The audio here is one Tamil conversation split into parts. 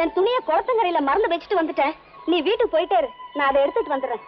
என் துணியை குளத்தங்கரையில மறந்து வச்சுட்டு வந்துட்டேன். நீ வீட்டுக்கு போயிட்டே நான் அதை எடுத்துட்டு வந்துடுறேன்.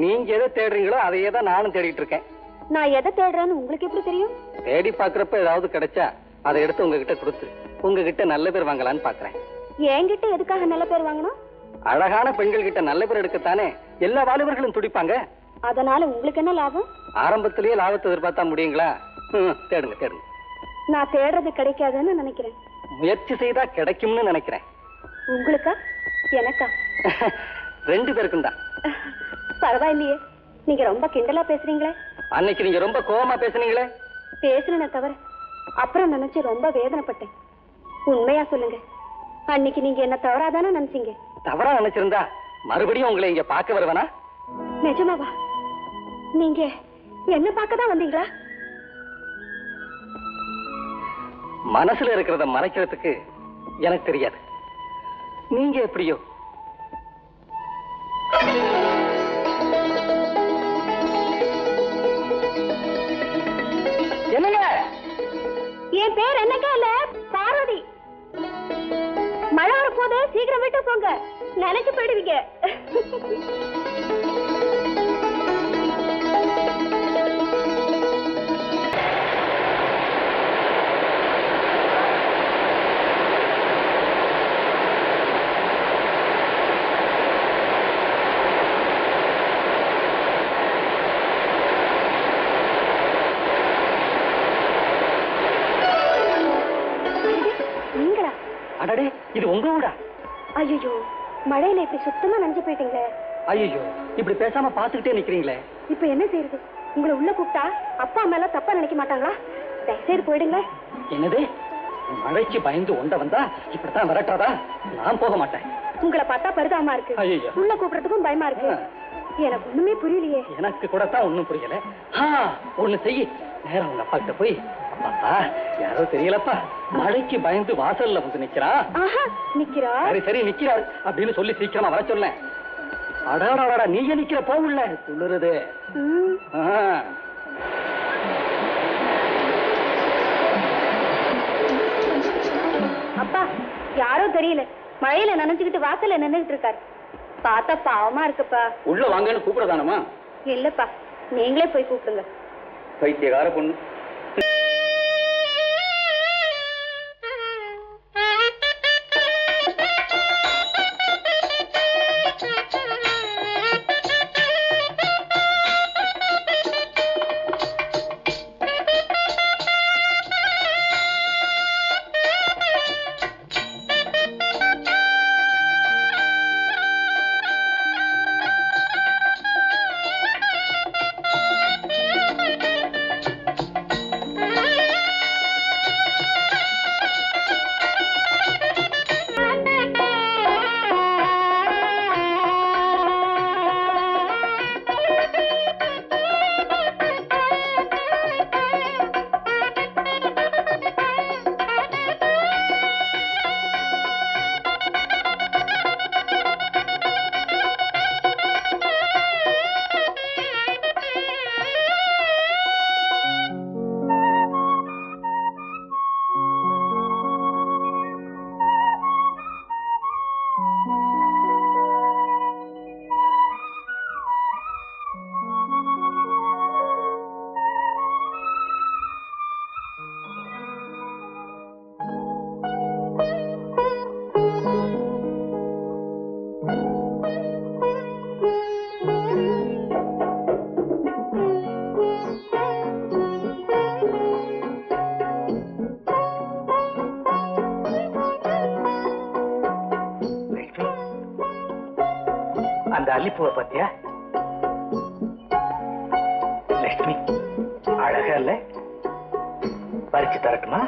நீங்க எதை தேடுறீங்களோ அதையே தான் நானும் தேடிட்டு இருக்கேன். நான் எதை தேடுறேன்னு உங்களுக்கு எப்படி தெரியும்? தேடி பாக்குறப்ப ஏதாவது கிடைச்சா அதை எடுத்து உங்ககிட்ட கொடுத்து உங்ககிட்ட நல்ல பேர் வாங்கலாம்னு பாக்குறேன் என்கிட்ட எதுக்காக நல்ல பேர் வாங்கணும்? அழகான பெண்கள் கிட்ட நல்ல பேர் எடுக்கத்தானே? எல்லா வாலிபர்களும் துடிப்பாங்க. அதனால உங்களுக்கு என்ன லாபம்? ஆரம்பத்திலேயே லாபத்தை எதிர்பார்த்தா முடியுங்களா? தேடுங்க தேடுங்க. நான் தேடுறது கிடைக்காதுன்னு நினைக்கிறேன். முயற்சி செய்தா கிடைக்கும்னு நினைக்கிறேன். உங்களுக்கா? எனக்கா? ரெண்டு பேருக்கும் தான். பரவாயில்லையே. நீங்க ரொம்ப கிண்டலா பேசுறீங்களே. அன்னைக்கு நீங்க ரொம்ப கோவமா பேசுனீங்களே? பேசுனேனே தவிர அப்புறம் நினைச்சு ரொம்ப வேதனைப்பட்டேன். உண்மையா சொல்லுங்க. அன்னைக்கு நீங்க என்ன தவறாதானே நினைச்சீங்க? தவறா நினைச்சிருந்தா மறுபடியும் உங்களை இங்க பார்க்க வருவனா? நிஜமாவா? நீங்க என்ன பார்க்க தான் வந்தீங்களா? மனசுல இருக்கிறத மறைக்கிறதுக்கு எனக்கு தெரியாது. நீங்க எப்படியோ? என் பேர் என்னக்கா இல்ல? பார்வதி. மழை வரப்போது சீக்கிரம் விட்டு போங்க. நினைச்சு போயிடுவீங்க. அடடே இது உங்க வீடா ஐயோ மழையில இப்படி சுத்தமா நனைஞ்சு போயிட்டீங்களே. ஐயோ இப்படி பேசாம பாத்துக்கிட்டே நிக்கிறீங்களே. இப்ப என்ன செய்யறது உங்களை உள்ள கூப்பிட்டா அப்பா அம்மா எல்லாம் தப்பா நினைக்க மாட்டாங்களா? தயவுசெய்து போயிடுங்க என்னது? மழைக்கு பயந்து ஒண்ட வந்தா இப்படித்தான் விரட்டாதா? நான் போக மாட்டேன். உங்களை பார்த்தா பரிதாபமா இருக்கு. உள்ள கூப்பிடுறதுக்கும் பயமா இருக்கு. எனக்கு ஒண்ணுமே புரியலையே. எனக்கு கூட தான் ஒண்ணும் புரியல. ஆ, ஒண்ணு செய். நேரா உங்க அப்பா கிட்ட போய் அப்பா யாரோ தெரியலப்பா. மழைக்கு பயந்து வாசல்ல வந்து நிக்கிறா. நிக்கிறா? சரி சரி நிக்கிறாரு அப்படின்னு சொல்லி சீக்கிரமா வர சொல்ல. அடாடாடா நீங்க நிக்கிற போவுள்ள துளுருது. அப்பா யாரோ தெரியல மழையில நனைஞ்சுக்கிட்டு வாசல்ல நின்னுகிட்டு இருக்காரு பார்த்தா பாவமா இருக்குப்பா உள்ள வாங்கன்னு கூப்பிடதானமா இல்லப்பா நீங்களே போய் கூப்பிடுங்க பைத்தியகார பொண்ணு அந்த அல்லிப்பூவை பத்தியா லட்சுமி அழகா இல்ல? பறிச்சு தரட்டுமா?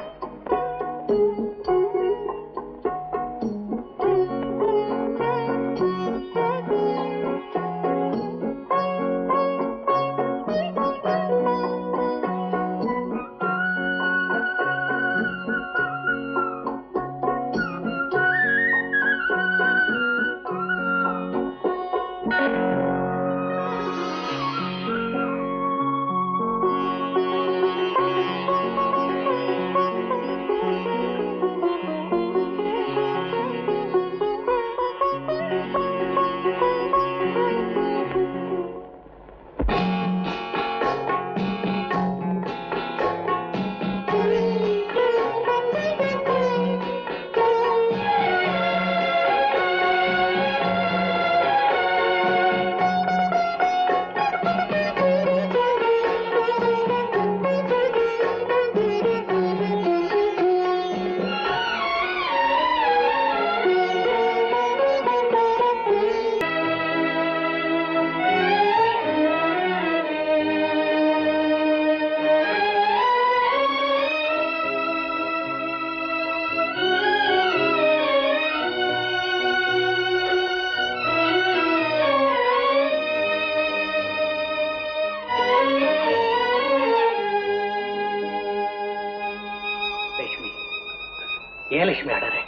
லட்சுமி அடரே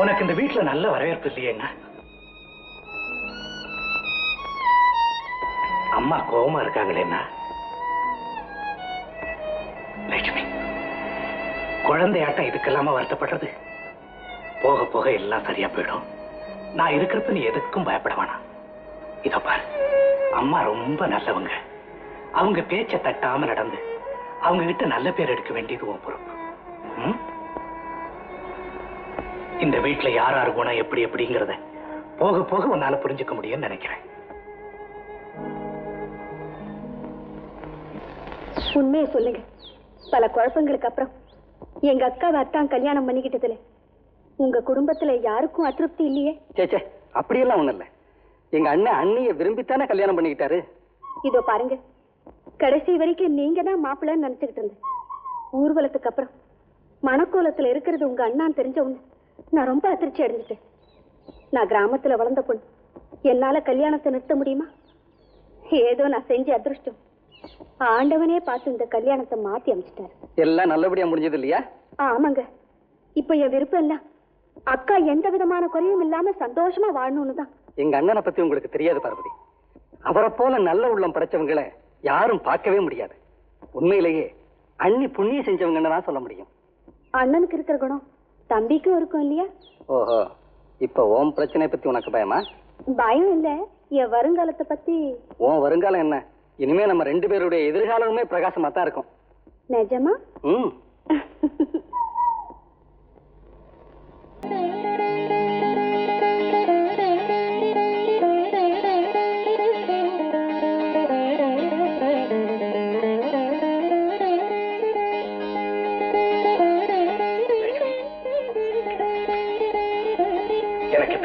உனக்கு இந்த வீட்டுல நல்ல வரவேற்பு இல்லையே என்ன? அம்மா கோவமா இருக்காங்களேன்னா லட்சுமி குழந்தையாட்டம் இதுக்கெல்லாம வருத்தப்படுறது? போக போக எல்லாம் சரியா போயிடும். நான் இருக்கிறப்ப நீ எதுக்கும் பயப்பட வேணாம். இதோ பாரு. அம்மா ரொம்ப நல்லவங்க. அவங்க பேச்சை தட்டாம நடந்து அவங்க கிட்ட நல்ல பேர் எடுக்க வேண்டியது உன் பொறுப்பு. இந்த வீட்டுல யார் யார் குணம் எப்படி எப்படிங்கிறத போக போக உன்னால புரிஞ்சுக்க முடியும்னு நினைக்கிறேன். உண்மையை சொல்லுங்க. பல குழப்பங்களுக்கு அப்புறம் எங்க அக்காவை அத்தான் கல்யாணம் பண்ணிக்கிட்டதுல உங்க குடும்பத்துல யாருக்கும் அதிருப்தி இல்லையே? சேச்சே அப்படியெல்லாம் ஒண்ணும் இல்ல. எங்க அண்ணன் அண்ணிய விரும்பித்தானே கல்யாணம் பண்ணிக்கிட்டாரு? இதோ பாருங்க. கடைசி வரைக்கும் நீங்க தான் மாப்பிள்ளைன்னு நினைச்சுக்கிட்டு இருந்தேன். ஊர்வலத்துக்கு அப்புறம் மணக்கோலத்துல இருக்கிறது உங்க அண்ணான்னு தெரிஞ்ச உடனே நான் ரொம்ப அதிர்ச்சி அடைஞ்சிட்டேன். நான் கிராமத்துல வளர்ந்த பொண்ணு. என்னால கல்யாணத்தை நிறுத்த முடியுமா? ஏதோ நான் செஞ்ச அதிர்ஷ்டம். ஆண்டவனே பார்த்து இந்த கல்யாணத்தை மாத்தி அமைச்சிட்டாரு. எல்லாம் நல்லபடியா முடிஞ்சது இல்லையா? ஆமாங்க. இப்ப என் விருப்பம் எல்லாம் அக்கா எந்த விதமான குறையும் இல்லாம சந்தோஷமா வாழணும்னு தான். எங்க அண்ணனை பத்தி உங்களுக்கு தெரியாது பார்வதி. அவரை போல நல்ல உள்ளம் படைச்சவங்களை யாரும் பார்க்கவே முடியாது. உண்மையிலேயே அண்ணி புண்ணியம் செஞ்சவங்கன்னு தான் சொல்ல முடியும். அண்ணனுக்கு இருக்கிற குணம் தம்பிக்கும் இருக்கும் இல்லையா? ஓஹோ இப்ப ஓம் பிரச்சனை பத்தி உனக்கு பயமா? பயம் இல்ல. என் வருங்காலத்தை பத்தி. உன் வருங்காலம் என்ன? இனிமே நம்ம ரெண்டு பேருடைய எதிர்காலமுமே பிரகாசமா தான் இருக்கும். நிஜமா? ம்.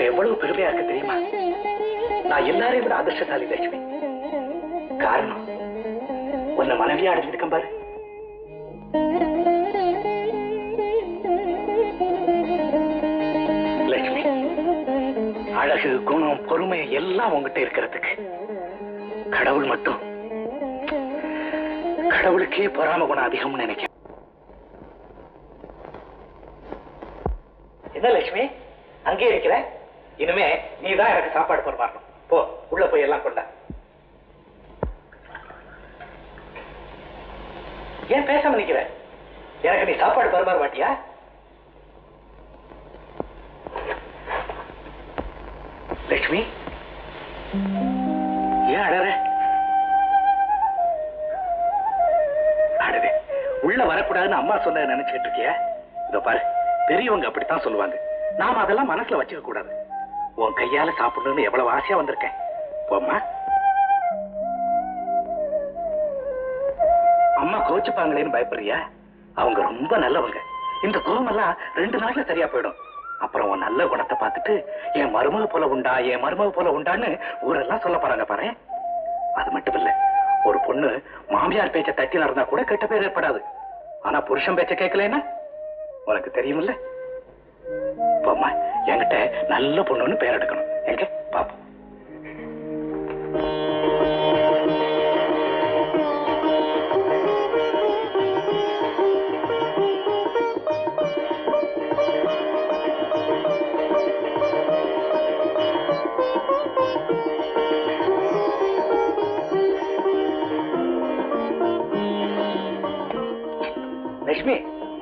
எவ்வளவு பெருமையா இருக்கு தெரியுமா? நான் எல்லாரையும் விட அதிர்ஷ்டசாலி லட்சுமி. காரணம் உன்னை மனைவியா அடைஞ்சிருக்கேன் பாரு. லட்சுமி அழகு குணம் பொறுமை எல்லாம் உங்ககிட்ட இருக்கிறதுக்கு. கடவுள் மட்டும். கடவுளுக்கே பொறாம குணம் அதிகம்னு நினைக்கிறேன். என்ன லட்சுமி? அங்கே இருக்கிறேன் இனிமே நீ தான் எனக்கு சாப்பாடு பரிமாறணும் போ உள்ள போய் எல்லாம் கொண்டா. ஏன் பேசாம நிக்கிற? எனக்கு நீ சாப்பாடு பரமாற மாட்டியா? லட்சுமி ஏன் அழற? அழவே உள்ள வரக்கூடாதுன்னு அம்மா சொன்ன நினைச்சுக்கிட்டு இருக்கியா? இதோ பாரு பெரியவங்க அப்படித்தான் சொல்லுவாங்க. நாம அதெல்லாம் மனசுல வச்சுக்க கூடாது உன் கையால சாப்பிடணும்னு எவ்வளவு ஆசையா வந்திருக்கேன். போம்மா. அம்மா கோச்சுப்பாங்களேன்னு பயப்படுறியா? அவங்க ரொம்ப நல்லவங்க. இந்த கோவமெல்லாம் ரெண்டு நாள்ல சரியா போயிடும். அப்புறம் உன் நல்ல குணத்தை பார்த்துட்டு என் மருமக போல உண்டா என் மருமக போல உண்டான்னு ஊரெல்லாம் சொல்ல போறாங்க பாரு. அது மட்டும் இல்ல ஒரு பொண்ணு மாமியார் பேச்ச தட்டி நடந்தா கூட கெட்ட பேர் ஏற்படாது. ஆனா புருஷன் பேச்ச கேட்கலன்னா? உனக்கு தெரியுமில்ல? போம்மா. என்கிட்ட நல்ல பொண்ணுன்னு பேர் எடுக்கணும். எங்க? பாப்போம். லட்சுமி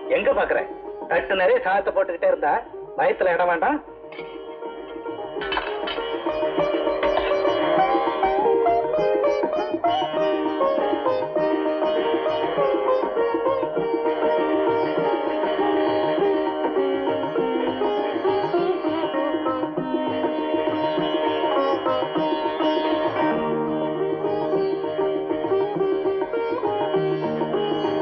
எங்க பாக்குற? தட்டு நிறைய சாதத்தை போட்டுக்கிட்டே இருந்தா வயத்துல இடம் வேண்டாம்.